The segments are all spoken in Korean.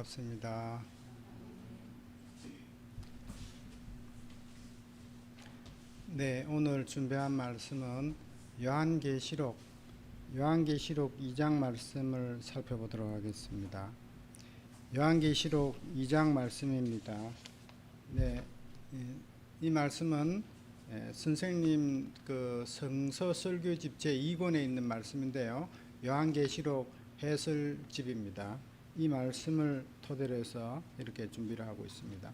반갑습니다. 네, 오늘 준비한 말씀은 요한계시록 요한계시록 2장 말씀을 살펴보도록 하겠습니다. 요한계시록 2장 말씀입니다. 네, 이, 이 말씀은 예, 선생님 그 성서 설교집 제 2권에 있는 말씀인데요. 요한계시록 해설집입니다. 이 말씀을 토대로 해서 이렇게 준비를 하고 있습니다.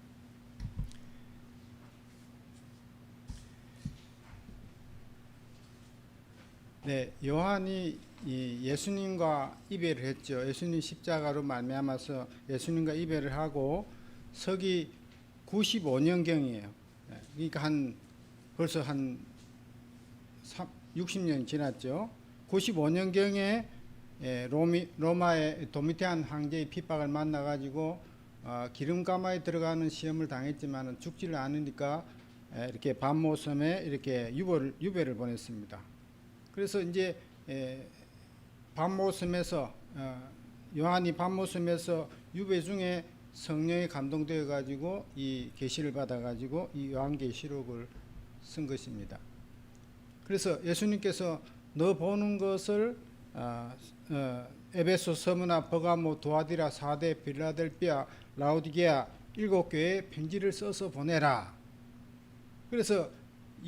네, 요한이 이 예수님과 이별을 했죠. 예수님 십자가로 말미암아서 예수님과 이별을 하고 서기 95년경이에요. 그러니까 한 벌써 한 60년 지났죠. 95년경에 예, 로미, 로마의 도미테안 황제의 핍박을 만나가지고 어, 기름 가마에 들어가는 시험을 당했지만 죽지를 않으니까 예, 이렇게 반모섬에 이렇게 유배를, 유배를 보냈습니다. 그래서 이제 예, 반모섬에서 어, 요한이 반모섬에서 유배 중에 성령이 감동되어 가지고 이 계시를 받아 가지고 이 요한계시록을 쓴 것입니다. 그래서 예수님께서 너 보는 것을 어, 어, 에베소, 서무나, 버가모, 도아디라, 사대, 빌라델비아, 라우디게아 일곱 교회에 편지를 써서 보내라. 그래서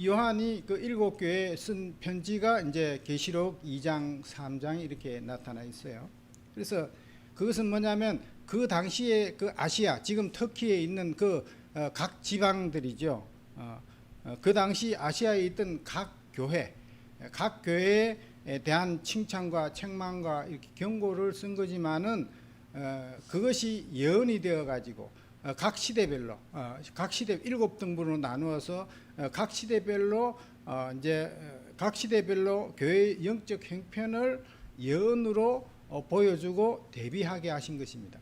요한이 그 일곱 교회에 쓴 편지가 이제 계시록 2장, 3장 이렇게 나타나 있어요. 그래서 그것은 뭐냐면 그 당시에 그 아시아, 지금 터키에 있는 그각 지방들이죠. 어, 어, 그 당시 아시아에 있던 각 교회, 각 교회에 대한 칭찬과 책망과 이렇게 경고를 쓴 거지만은 어, 그것이 예언이 되어 가지고 어, 각 시대별로 어, 각 시대 일곱 등분으로 나누어서 어, 각 시대별로 어, 이제 어, 각 시대별로 교회의 영적 형편을 예언으로 어, 보여주고 대비하게 하신 것입니다.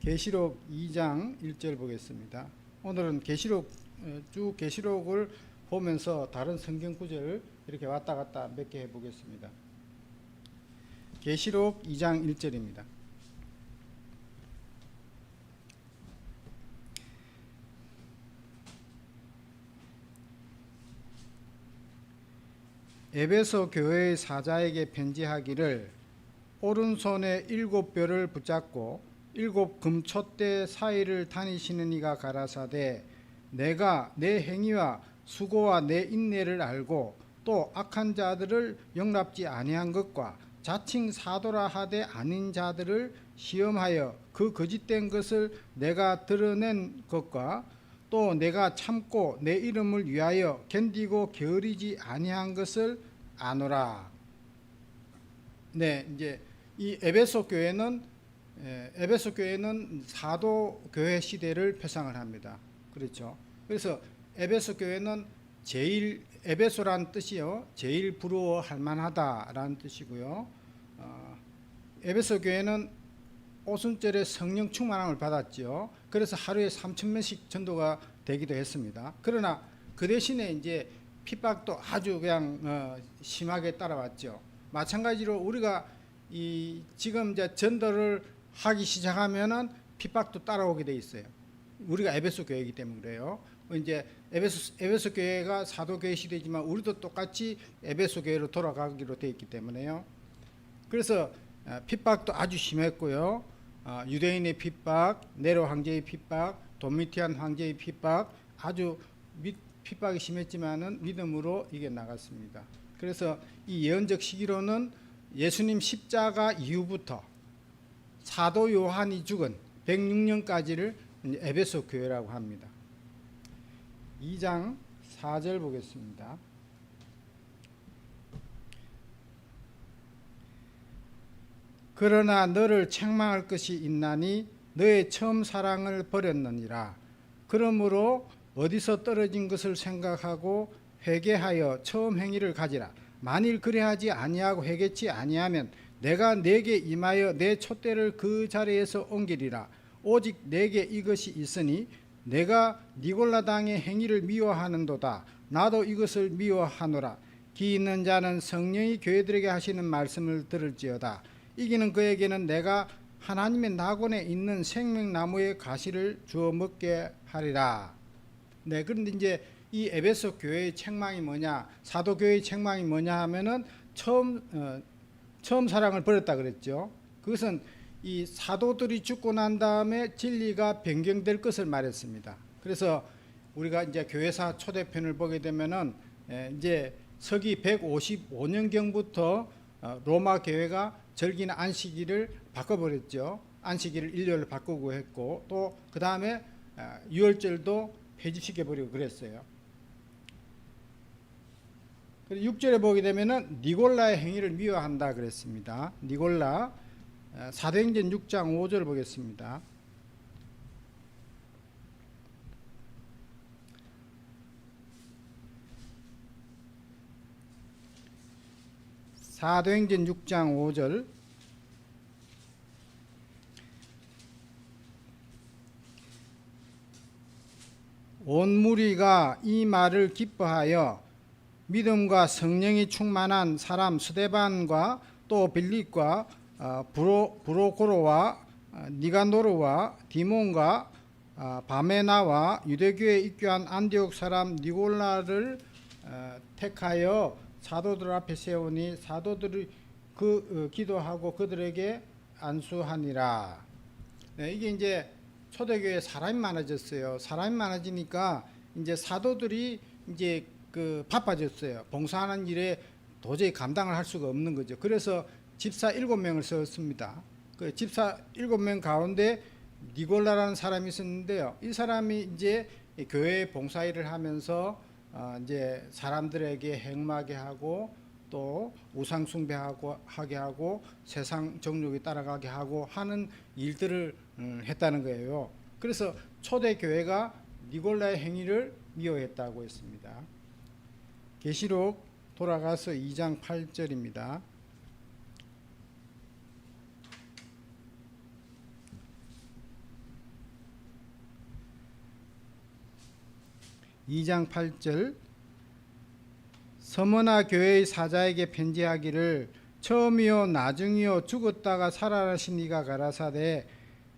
계시록 2장 1절 보겠습니다. 오늘은 계시록 어, 쭉 계시록을 보면서 다른 성경 구절 이렇게 왔다 갔다 몇 개 해보겠습니다. 계시록 2장 1절입니다. 에베소 교회의 사자에게 편지하기를 오른손에 일곱 뼈를 붙잡고 일곱 금촛대 사이를 다니시는 이가 가라사대 내가 내 행위와 수고와 내 인내를 알고 또 악한 자들을 영납지 아니한 것과 자칭 사도라 하되 아닌 자들을 시험하여 그 거짓된 것을 내가 드러낸 것과 또 내가 참고 내 이름을 위하여 견디고 게으르지 아니한 것을 아노라. 네, 이제 이 에베소 교회는 에, 에베소 교회는 사도 교회 시대를 표상을 합니다. 그렇죠. 그래서 에베소 교회는 제일 에베소란 뜻이요, 제일 부러워할 만하다라는 뜻이고요. 어, 에베소 교회는 오순절에 성령 충만함을 받았죠. 그래서 하루에 3천 명씩 전도가 되기도 했습니다. 그러나 그 대신에 이제 핍박도 아주 그냥 어, 심하게 따라왔죠. 마찬가지로 우리가 이 지금 이제 전도를 하기 시작하면은 핍박도 따라오게 돼 있어요. 우리가 에베소 교회이기 때문에 그래요. 이제 에베소 에베소 교회가 사도 교회 시대지만 우리도 똑같이 에베소 교회로 돌아가기로 돼 있기 때문에요. 그래서 어, 핍박도 아주 심했고요. 어, 유대인의 핍박, 네로 황제의 핍박, 도미티안 황제의 핍박 아주 미, 핍박이 심했지만은 믿음으로 이겨 나갔습니다. 그래서 이 예언적 시기로는 예수님 십자가 이후부터 사도 요한이 죽은 106년까지를 에베소 교회라고 합니다. 2장 4절 보겠습니다. 그러나 너를 책망할 것이 있나니 너의 처음 사랑을 버렸느니라. 그러므로 어디서 떨어진 것을 생각하고 회개하여 처음 행위를 가지라. 만일 그래하지 아니하고 회개치 아니하면 내가 내게 임하여 내 촛대를 그 자리에서 옮기리라. 오직 내게 이것이 있으니 내가 니골라 당의 행위를 미워하는도다. 나도 이것을 미워하노라. 기 있는 자는 성령이 교회들에게 하시는 말씀을 들을지어다. 이기는 그에게는 내가 하나님의 낙원에 있는 생명나무의 가시를 주어 먹게 하리라. 네, 그런데 이제 이 에베소 교회의 책망이 뭐냐? 사도 교회의 책망이 뭐냐 하면은 처음 어, 처음 사랑을 버렸다 그랬죠. 그것은 이 사도들이 죽고 난 다음에 진리가 변경될 것을 말했습니다. 그래서 우리가 이제 교회사 초대편을 보게 되면은 에, 이제 서기 155년경부터 어, 로마 교회가 절기나 안식일을 바꿔버렸죠. 안식일을 일요일로 바꾸고 했고 또 그 다음에 유월절도 폐지시켜 버리고 그랬어요. 그리고 6절에 보게 되면은 니골라의 행위를 미워한다 그랬습니다. 니골라 어, 사도행전 6장 5절 보겠습니다. 사도행전 6장 5절 온 무리가 이 말을 기뻐하여 믿음과 성령이 충만한 사람 스데반과 또 빌립과 어, 브로, 브로코로와 어, 니가노르와 디몬과 어, 바메나와 유대교에 입교한 안디옥 사람 니골라를 어, 택하여 사도들 앞에 세우니 사도들이 그 어, 기도하고 그들에게 안수하니라. 네, 이게 이제 초대교회 사람이 많아졌어요. 사람이 많아지니까 이제 사도들이 이제 그 바빠졌어요. 봉사하는 일에 도저히 감당을 할 수가 없는 거죠. 그래서 집사 일곱 명을 세웠습니다. 그 집사 일곱 명 가운데 니골라라는 사람이 있었는데요. 이 사람이 이제 교회 봉사 일을 하면서 어 이제 사람들에게 행마게 하고 또 우상 숭배하고 하게 하고 세상 정욕에 따라가게 하고 하는 일들을 음, 했다는 거예요. 그래서 초대 교회가 니골라의 행위를 미워했다고 했습니다. 계시록 돌아가서 2장 8절입니다. 이장 8절. 서머나 교회의 사자에게 편지하기를 처음이요 나중이요 죽었다가 살아나신 이가 가라사대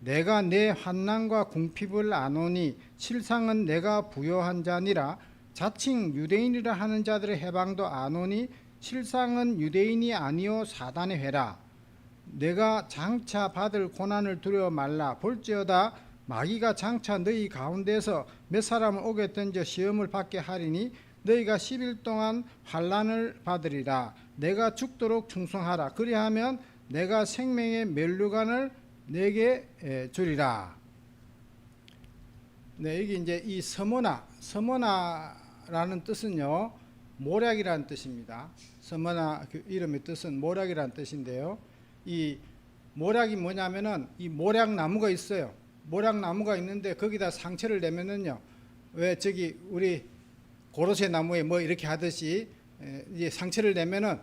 내가 내 환난과 궁핍을 아노니 실상은 내가 부여한 자니라. 자칭 유대인이라 하는 자들의 해방도 아노니 실상은 유대인이 아니요 사단의 회라. 내가 장차 받을 고난을 두려워 말라. 볼지어다 마귀가 장차 너희 가운데서 몇 사람을 오게 던져 시험을 받게 하리니 너희가 10일 동안 환란을 받으리라. 내가 죽도록 충성하라. 그리하면 내가 생명의 멸류관을 내게 에, 주리라. 네 이게 이제 이 서머나 서머나라는 뜻은요 모략이라는 뜻입니다. 서머나 그 이름의 뜻은 모략이라는 뜻인데요. 이 모략이 뭐냐면은 이 모략 나무가 있어요 모략 나무가 있는데 거기다 상처를 내면은요 왜 저기 우리 고로쇠 나무에 뭐 이렇게 하듯이 에, 이제 상처를 내면은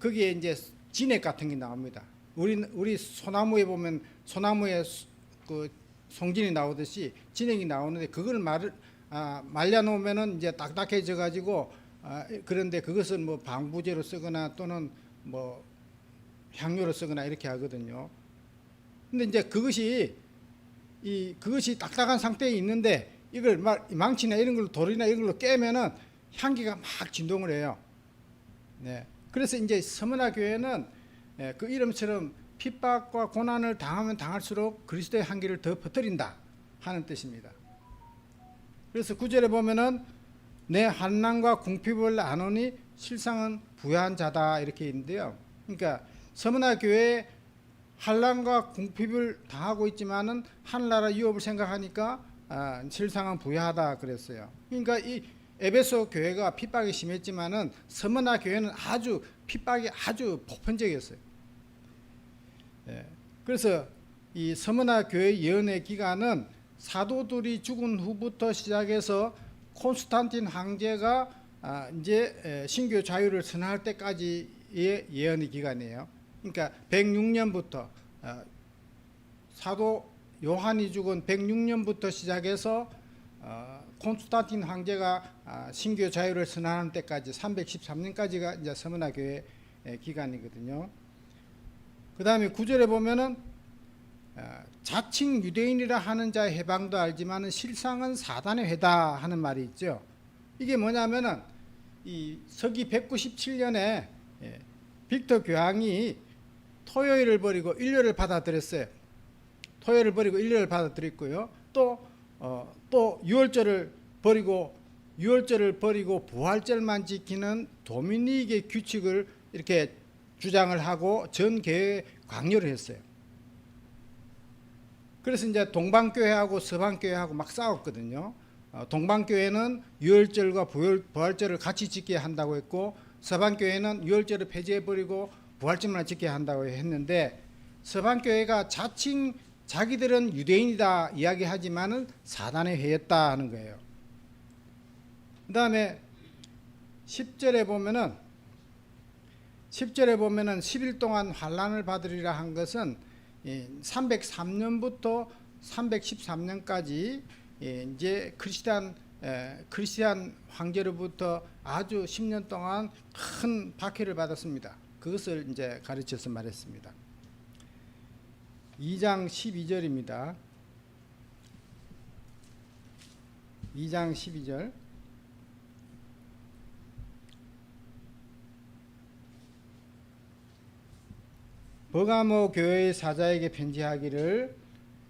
거기에 이제 진액 같은 게 나옵니다. 우리 우리 소나무에 보면 소나무에 수- 그 송진이 나오듯이 진액이 나오는데 그걸 말 아, 말려 놓으면은 이제 딱딱해져 가지고 아, 그런데 그것은 뭐 방부제로 쓰거나 또는 뭐 향료로 쓰거나 이렇게 하거든요. 근데 이제 그것이 이 그것이 딱딱한 상태에 있는데 이걸 막 망치나 이런 걸로 돌이나 이런 걸로 깨면은 향기가 막 진동을 해요. 네. 그래서 이제 서문화 교회는 예, 그 이름처럼 핍박과 고난을 당하면 당할수록 그리스도의 향기를 더 퍼뜨린다 하는 뜻입니다. 그래서 구절에 보면은 내 한난과 궁핍을 아노니 실상은 부유한 자다 이렇게 있는데요. 그러니까 서문화 교회 한란과 궁핍을 당하고 있지만은 하늘나라 유업을 생각하니까 아, 실상은 부유하다 그랬어요. 그러니까 이 에베소 교회가 핍박이 심했지만은 서머나 교회는 아주 핍박이 아주 보편적이었어요. 예, 그래서 이 서머나 교회 예언의 기간은 사도들이 죽은 후부터 시작해서 콘스탄틴 황제가 아, 이제 에, 신교 자유를 선언할 때까지의 예언의 기간이에요. 그러니까 106년부터 어, 사도 요한이 죽은 106년부터 시작해서 어, 콘스탄틴 황제가 아, 신교 자유를 선언하는 때까지 313년까지가 이제 서문화 교회 기간이거든요. 그 다음에 구절에 보면은 어, 자칭 유대인이라 하는 자의 해방도 알지만은 실상은 사단의 회다 하는 말이 있죠. 이게 뭐냐면은 이 서기 197년에 예, 빅터 교황이 토요일을 버리고 일요일을 받아들였어요. 토요일을 버리고 일요일을 받아들였고요. 또 어, 또 유월절을 버리고 유월절을 버리고 부활절만 지키는 도미닉의 규칙을 이렇게 주장을 하고 전 교회에 강요를 했어요. 그래서 이제 동방교회하고 서방교회하고 막 싸웠거든요. 어, 동방교회는 유월절과 부활, 부활절을 같이 지켜야 한다고 했고 서방교회는 유월절을 폐지해버리고 부활절만 지켜야 한다고 했는데 서방 교회가 자칭 자기들은 유대인이다 이야기하지만은 사단에 회했다 하는 거예요. 그다음에 10절에 보면은 10절에 보면은 10일 동안 환란을 받으리라 한 것은 303년부터 313년까지 이제 크리스찬 에, 크리스찬 황제로부터 아주 10년 동안 큰 박해를 받았습니다. 그것을 이제 가르쳐서 말했습니다. 2장 12절입니다. 2장 12절 버가모 교회의 사자에게 편지하기를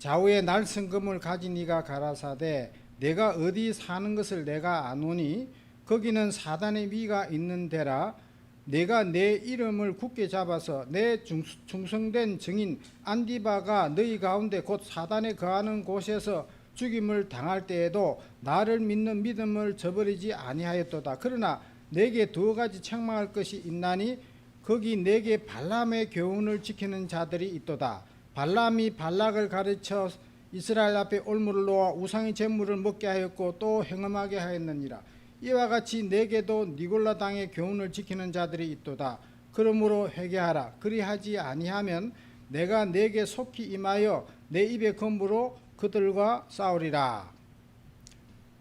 좌우에 날성금을 가진 이가 가라사대 내가 어디 사는 것을 내가 아노니 거기는 사단의 미가 있는 데라 내가 내 이름을 굳게 잡아서 내 중- 충성된 증인 안디바가 너희 가운데 곧 사단에 거하는 곳에서 죽임을 당할 때에도 나를 믿는 믿음을 저버리지 아니하였도다. 그러나 내게 두 가지 책망할 것이 있나니 거기 내게 발람의 교훈을 지키는 자들이 있도다. 발람이 발락을 가르쳐 이스라엘 앞에 올무를 놓아 우상의 제물을 먹게 하였고 또 행음하게 하였느니라. 이와 같이 내게도 니골라 당의 교훈을 지키는 자들이 있도다. 그러므로 회개하라. 그리하지 아니하면 내가 내게 속히 임하여 내 입의 검으로 그들과 싸우리라.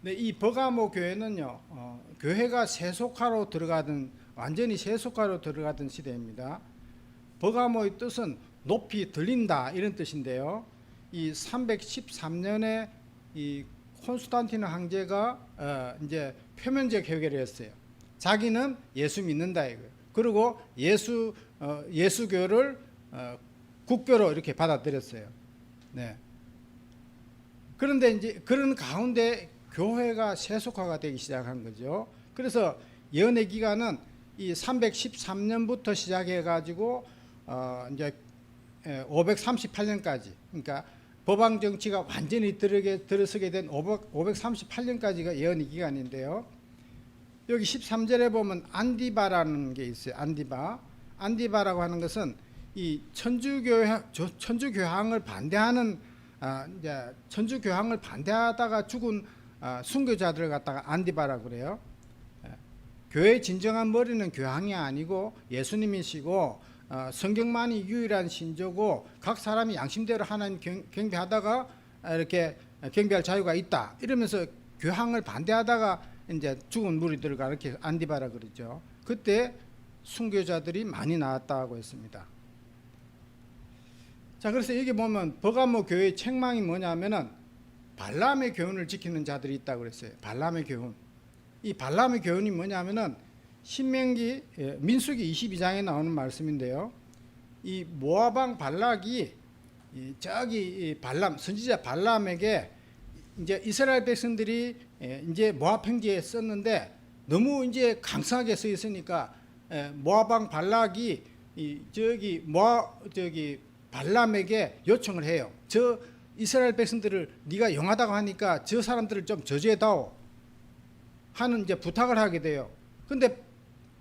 네, 이 버가모 교회는요, 어, 교회가 세속화로 들어가던 완전히 세속화로 들어가던 시대입니다. 버가모의 뜻은 높이 들린다 이런 뜻인데요. 이 313년에 이 콘스탄티누 황제가 어, 이제 표면적 해결을 했어요. 자기는 예수 믿는다 이거. 그리고 예수 어, 예수교를 어, 국교로 이렇게 받아들였어요. 네. 그런데 이제 그런 가운데 교회가 세속화가 되기 시작한 거죠. 그래서 연애 기간은 이 313년부터 시작해 가지고 어 이제 538년까지 그러니까 법왕 정치가 완전히 들어서게 된 538년까지가 예언의 기간인데요. 여기 13절에 보면 안디바라는 게 있어요. 안디바. 안디바라고 하는 것은 이 천주교회 천주교황을 반대하는 아, 이제 천주교황을 반대하다가 죽은 아, 순교자들을 갖다가 안디바라 그래요. 예. 교회의 진정한 머리는 교황이 아니고 예수님이시고 어, 성경만이 유일한 신조고 각 사람이 양심대로 하나님 경, 경배하다가 이렇게 경배할 자유가 있다 이러면서 교황을 반대하다가 이제 죽은 무리들과 이렇게 안디바라 그러죠. 그때 순교자들이 많이 나왔다고 했습니다. 자, 그래서 여기 보면 버가모 교회의 책망이 뭐냐면은 발람의 교훈을 지키는 자들이 있다고 그랬어요. 발람의 교훈. 이 발람의 교훈이 뭐냐면은 신명기 예, 민수기 22장에 나오는 말씀인데요. 이 모아방 발락이 이 저기 이 발람 선지자 발람에게 이제 이스라엘 백성들이 예, 이제 모압 평지에 썼는데 너무 이제 강성하게 써 있으니까 예, 모아방 발락이 이 저기 모아 저기 발람에게 요청을 해요. 저 이스라엘 백성들을 네가 영하다고 하니까 저 사람들을 좀 저주해다오 하는 이제 부탁을 하게 돼요. 근데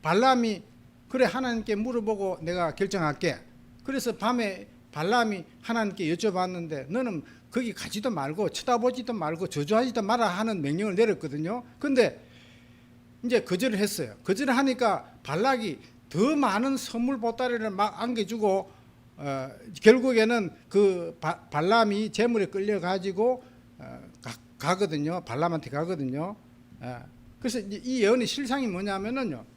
발람이 그래 하나님께 물어보고 내가 결정할게. 그래서 밤에 발람이 하나님께 여쭤봤는데 너는 거기 가지도 말고 쳐다보지도 말고 저주하지도 마라 하는 명령을 내렸거든요. 근데 이제 거절을 했어요. 거절을 하니까 발락이 더 많은 선물 보따리를 막 안겨주고 어, 결국에는 그 바, 발람이 재물에 끌려 가지고 어, 가, 거든요 발람한테 가거든요. 예. 그래서 이 예언의 실상이 뭐냐면은요.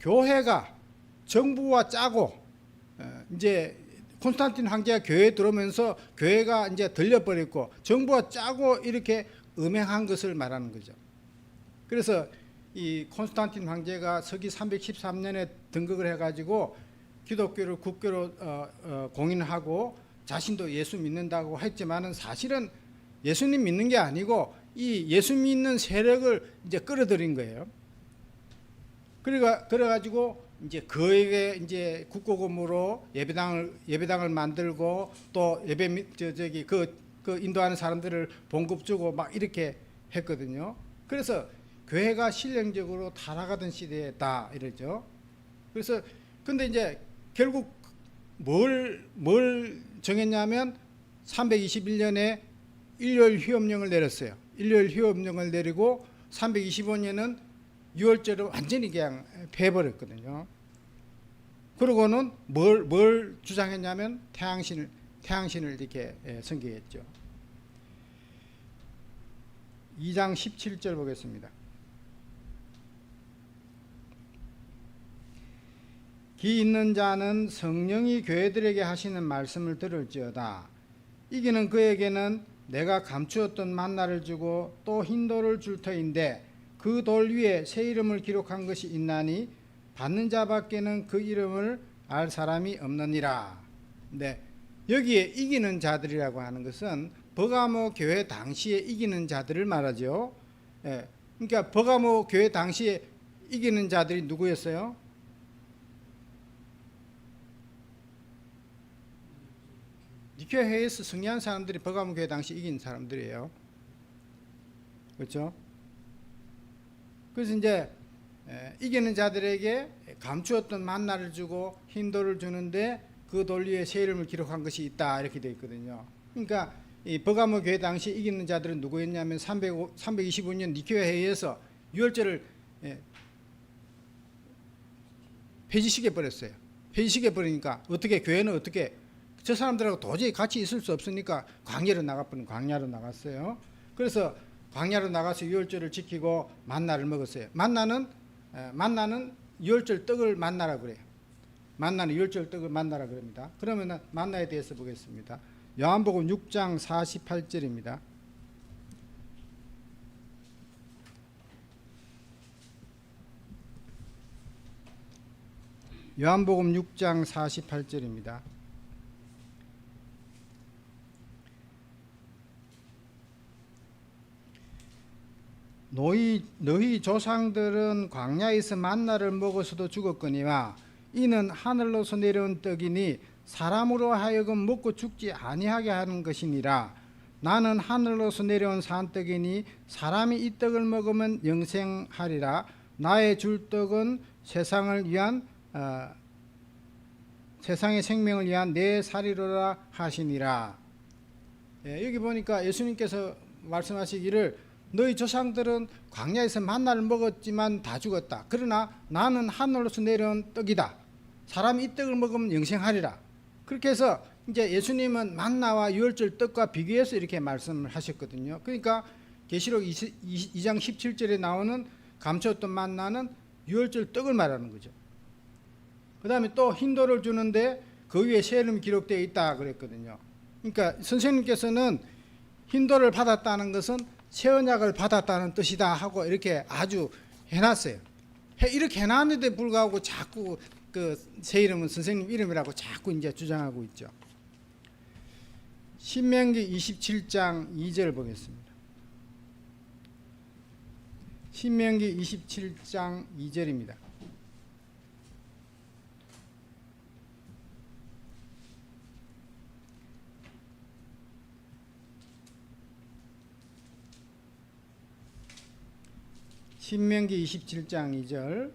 교회가 정부와 짜고 어, 이제 콘스탄틴 황제가 교회에 들어오면서 교회가 이제 들려버렸고 정부가 짜고 이렇게 음행한 것을 말하는 거죠. 그래서 이 콘스탄틴 황제가 서기 313년에 등극을 해가지고 기독교를 국교로 어, 어, 공인하고 자신도 예수 믿는다고 했지만은 사실은 예수님 믿는 게 아니고 이 예수 믿는 세력을 이제 끌어들인 거예요. 그래가 그래가지고 이제 그에게 이제 국고금으로 예배당을 예배당을 만들고 또 예배 미- 저 저기 그, 그 인도하는 사람들을 봉급 주고 막 이렇게 했거든요. 그래서 교회가 신령적으로 타락하던 시대다 이러죠. 그래서 근데 이제 결국 뭘 뭘 정했냐면 321년에 일요일 휴업령을 내렸어요. 일요일 휴업령을 내리고 325년은 유월절을 완전히 그냥 패버렸거든요. 그러고는 뭘, 뭘 주장했냐면 태양신을 태양신을 이렇게 예, 선기했죠. 2장 17절 보겠습니다. 기 있는 자는 성령이 교회들에게 하시는 말씀을 들을지어다. 이기는 그에게는 내가 감추었던 만나를 주고 또 흰돌을 줄 터인데 그 돌 위에 새 이름을 기록한 것이 있나니 받는 자밖에는 그 이름을 알 사람이 없느니라. 네. 여기에 이기는 자들이라고 하는 것은 버가모 교회 당시에 이기는 자들을 말하죠. 예. 그러니까 버가모 교회 당시에 이기는 자들이 누구였어요? 니케 회에서 승리한 사람들이 버가모 교회 당시 이긴 사람들이에요. 그렇죠? 그래서 이제 에, 이기는 자들에게 감추었던 만나를 주고 흰돌을 주는데 그돌 위에 새 이름을 기록한 것이 있다 이렇게 되어 있거든요. 그러니까 이 버가모 교회 당시 이기는 자들은 누구였냐면 305, 325년 니케 회의에서 유월절을 예, 폐지시켜 버렸어요. 폐지시켜 버리니까 어떻게 교회는 어떻게 저 사람들하고 도저히 같이 있을 수 없으니까 광야로 나가버린 광야로 나갔어요. 그래서 광야로 나가서 유월절을 지키고 만나를 먹었어요. 만나는 에, 만나는 유월절 떡을 만나라 그래요. 만나는 유월절 떡을 만나라 그럽니다. 그러면은 만나에 대해서 보겠습니다. 요한복음 6장 48절입니다. 요한복음 6장 48절입니다. 너희 너희 조상들은 광야에서 만나를 먹어서도 죽었거니와 이는 하늘로서 내려온 떡이니 사람으로 하여금 먹고 죽지 아니하게 하는 것이니라. 나는 하늘로서 내려온 산떡이니 사람이 이 떡을 먹으면 영생하리라. 나의 줄 떡은 세상을 위한 어, 세상의 생명을 위한 내 살이로라 하시니라. 예, 여기 보니까 예수님께서 말씀하시기를 너희 조상들은 광야에서 만나를 먹었지만 다 죽었다. 그러나 나는 하늘로서 내려온 떡이다. 사람이 이 떡을 먹으면 영생하리라. 그렇게 해서 이제 예수님은 만나와 유월절 떡과 비교해서 이렇게 말씀을 하셨거든요. 그러니까 계시록 2장 17절에 나오는 감췄던 만나는 유월절 떡을 말하는 거죠. 그 다음에 또 흰돌을 주는데 그 위에 새 이름이 기록되어 있다 그랬거든요. 그러니까 선생님께서는 흰돌을 받았다는 것은 새 언약을 받았다는 뜻이다 하고 이렇게 아주 해놨어요. 해- 이렇게 해놨는데 불구하고 자꾸 그 새 이름은 선생님 이름이라고 자꾸 이제 주장하고 있죠. 신명기 27장 2절 보겠습니다. 신명기 27장 2절입니다. 신명기 27장 2절.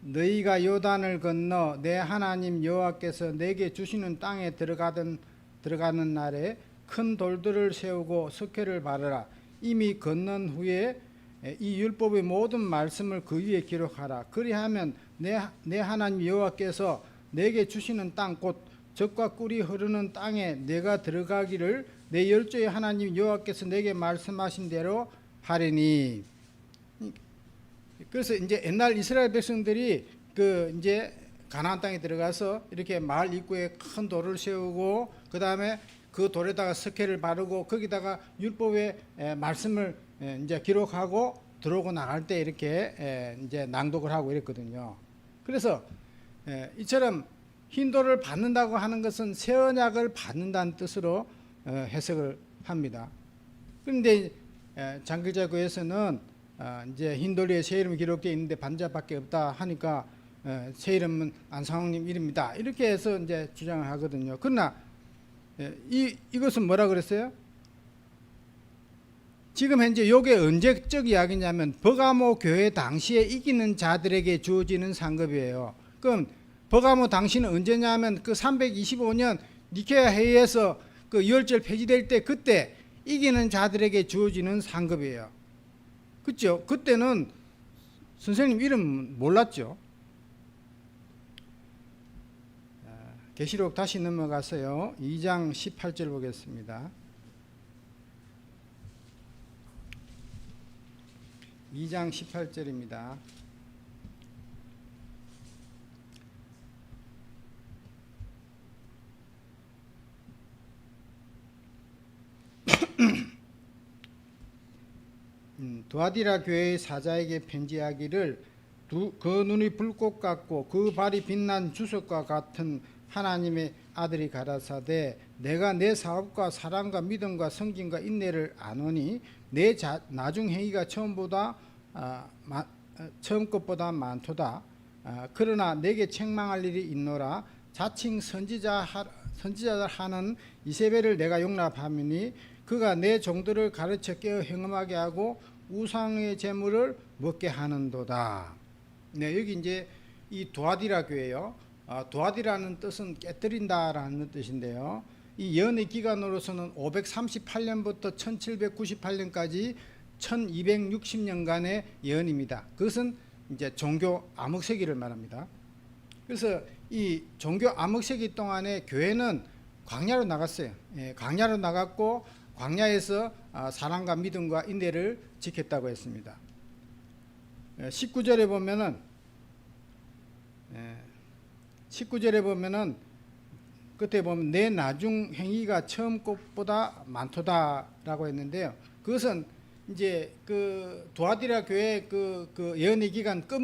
너희가 요단을 건너 내 하나님 여호와께서 내게 주시는 땅에 들어가던 들어가는 날에 큰 돌들을 세우고 석회를 바르라. 이미 건넌 후에 이 율법의 모든 말씀을 그 위에 기록하라. 그리하면 내, 내 하나님 여호와께서 내게 주시는 땅 곧 적과 꿀이 흐르는 땅에 내가 들어가기를 내 열조의 하나님 여호와께서 내게 말씀하신 대로 하리니 그래서 이제 옛날 이스라엘 백성들이 그 이제 가나안 땅에 들어가서 이렇게 마을 입구에 큰 돌을 세우고 그 다음에 그 돌에다가 석회를 바르고 거기다가 율법의 에, 말씀을 에, 이제 기록하고 들어오고 나갈 때 이렇게 에, 이제 낭독을 하고 이랬거든요. 그래서 에, 이처럼 흰돌을 받는다고 하는 것은 새 언약을 받는다는 뜻으로 어, 해석을 합니다. 그런데 에, 장길자교에서는 아, 이제 흰돌 위에 새 이름이 기록되어 있는데 반자밖에 없다 하니까 에, 새 이름은 안상홍님 이름이다 이렇게 해서 이제 주장을 하거든요. 그러나 에, 이 이것은 뭐라 그랬어요? 지금 현재 이게 언제적 이야기냐면 버가모 교회 당시에 이기는 자들에게 주어지는 상급이에요. 그럼 버가모 당시는 언제냐면 그 325년 니케아 회의에서 그 유월절 폐지될 때 그때 이기는 자들에게 주어지는 상급이에요. 그렇죠? 그때는 선생님 이름 몰랐죠. 아, 계시록 다시 넘어가서요. 2장 18절 보겠습니다. 2장 18절입니다. 음, 두아디라 교회의 사자에게 편지하기를 두, 그 눈이 불꽃 같고 그 발이 빛난 주석과 같은 하나님의 아들이 가라사대 내가 내 사업과 사랑과 믿음과 성김과 인내를 아노니 내 자, 나중 행위가 처음보다 아, 마, 아, 처음 것보다 많도다. 아, 그러나 내게 책망할 일이 있노라. 자칭 선지자 하, 선지자들 하는 이세벨을 내가 용납하미니 그가 내 종들을 가르쳐 깨어 행음하게 하고 우상의 재물을 먹게 하는도다. 네, 여기 이제 이 도아디라 교회요. 아, 도아디라는 뜻은 깨뜨린다라는 뜻인데요. 이 연의 기간으로서는 538년부터 1798년까지 1260년간의 예언입니다. 그것은 이제 종교 암흑세기를 말합니다. 그래서 이 종교 암흑세기 동안에 교회는 광야로 나갔어요. 예, 광야로 나갔고 광야에서 아, 사랑과 믿음과 인내를 지켰다고 했습니다. 19절에 보면은 19절에 보면은 끝에 보면 내 나중 행위가 처음 것보다 많도다라고 했는데요. 그것은 이제 그 도아디라 교회 그, 그 예언의 기간 끝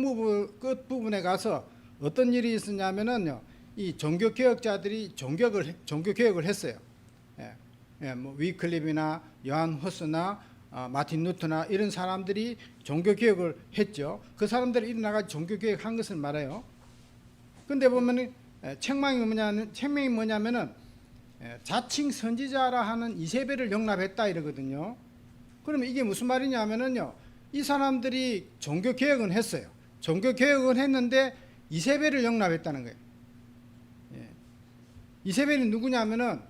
부분에 가서 어떤 일이 있었냐면은요. 이 종교 개혁자들이 종교를 종교 개혁을 했어요. 예, 예, 뭐 위클립이나 요한 허스나 아, 마틴 루터나 이런 사람들이 종교 개혁을 했죠. 그 사람들이 일어나가 종교 개혁한 것을 말해요. 근데 보면은 에, 책망이 뭐냐면 책망이 뭐냐면은 에, 자칭 선지자라 하는 이세벨을 용납했다 이러거든요. 그러면 이게 무슨 말이냐면은요. 이 사람들이 종교 개혁은 했어요. 종교 개혁은 했는데 이세벨을 용납했다는 거예요. 예. 이세벨이 누구냐면은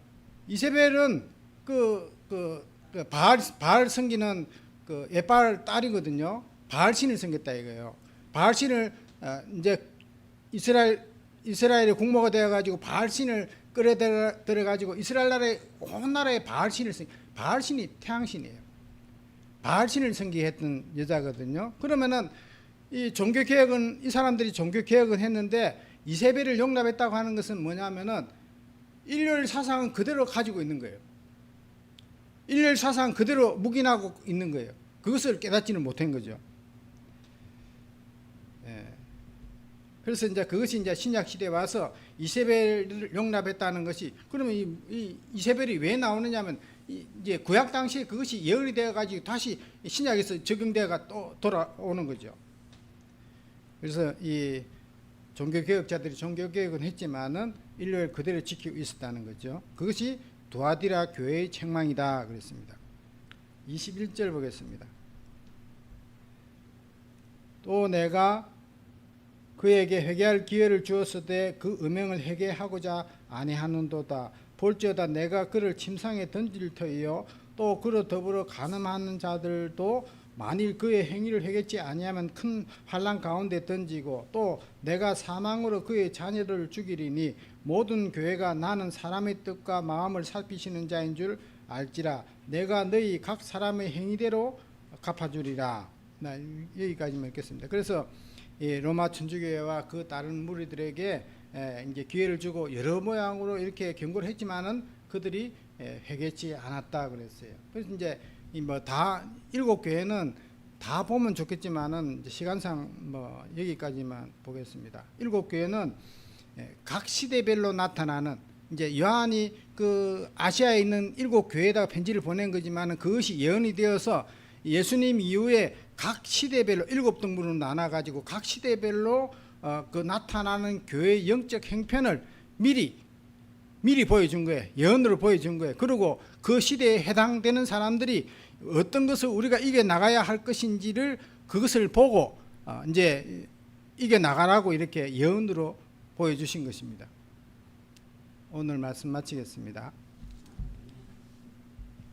이세벨은 그, 그, 그 바알, 바알 섬기는 그 에발 딸이거든요. 바알 신을 섬겼다 이거예요. 바알 신을 어, 이제 이스라엘 이스라엘의 공모가 되어 가지고 바알 신을 끌어 들어 가지고 이스라엘 나라의 온 나라에 바알 신을 섬 바알 신이 태양 신이에요. 바알 신을 섬기했던 여자거든요. 그러면은 이 종교 개혁은 이 사람들이 종교 개혁은 했는데 이세벨을 용납했다고 하는 것은 뭐냐면은 일요일 사상은 그대로 가지고 있는 거예요. 일요일 사상 그대로 묵인하고 있는 거예요. 그것을 깨닫지는 못한 거죠. 예. 그래서 이제 그것이 이제 신약 시대에 와서 이세벨을 용납했다는 것이 그러면 이, 이 이세벨이 왜 나오느냐면 이, 이제 구약 당시에 그것이 예언이 되어 가지고 다시 신약에서 적용되어가 또 돌아오는 거죠. 그래서 이 종교 개혁자들이 종교 개혁은 했지만은 일요일 그대로 지키고 있었다는 거죠. 그것이 도아디라 교회의 책망이다 그랬습니다. 21절 보겠습니다. 또 내가 그에게 회개할 기회를 주었으되 그 음행을 회개하고자 아니하는도다. 볼지어다 내가 그를 침상에 던질 터이요 또 그로 더불어 가늠하는 자들도 만일 그의 행위를 회개치 아니하면 큰 환란 가운데 던지고 또 내가 사망으로 그의 자녀를 죽이리니 모든 교회가 나는 사람의 뜻과 마음을 살피시는 자인 줄 알지라 내가 너희 각 사람의 행위대로 갚아주리라. 나 여기까지만 읽겠습니다. 그래서 이 로마 천주교회와 그 다른 무리들에게 에, 이제 기회를 주고 여러 모양으로 이렇게 경고를 했지만은 그들이 에, 회개치 않았다 그랬어요. 그래서 이제 이뭐다 일곱 교회는 다 보면 좋겠지만은 시간상 뭐 여기까지만 보겠습니다. 일곱 교회는 예, 각 시대별로 나타나는 이제 요한이 그 아시아에 있는 일곱 교회에다가 편지를 보낸 거지만은 그것이 예언이 되어서 예수님 이후에 각 시대별로 일곱 등분으로 나눠 가지고 각 시대별로 어, 그 나타나는 교회의 영적 형편을 미리 미리 보여준 거예요. 예언으로 보여준 거예요. 그리고 그 시대에 해당되는 사람들이 어떤 것을 우리가 이겨 나가야 할 것인지를 그것을 보고 어, 이제 이겨 나가라고 이렇게 예언으로 보여주신 것입니다. 오늘 말씀 마치겠습니다.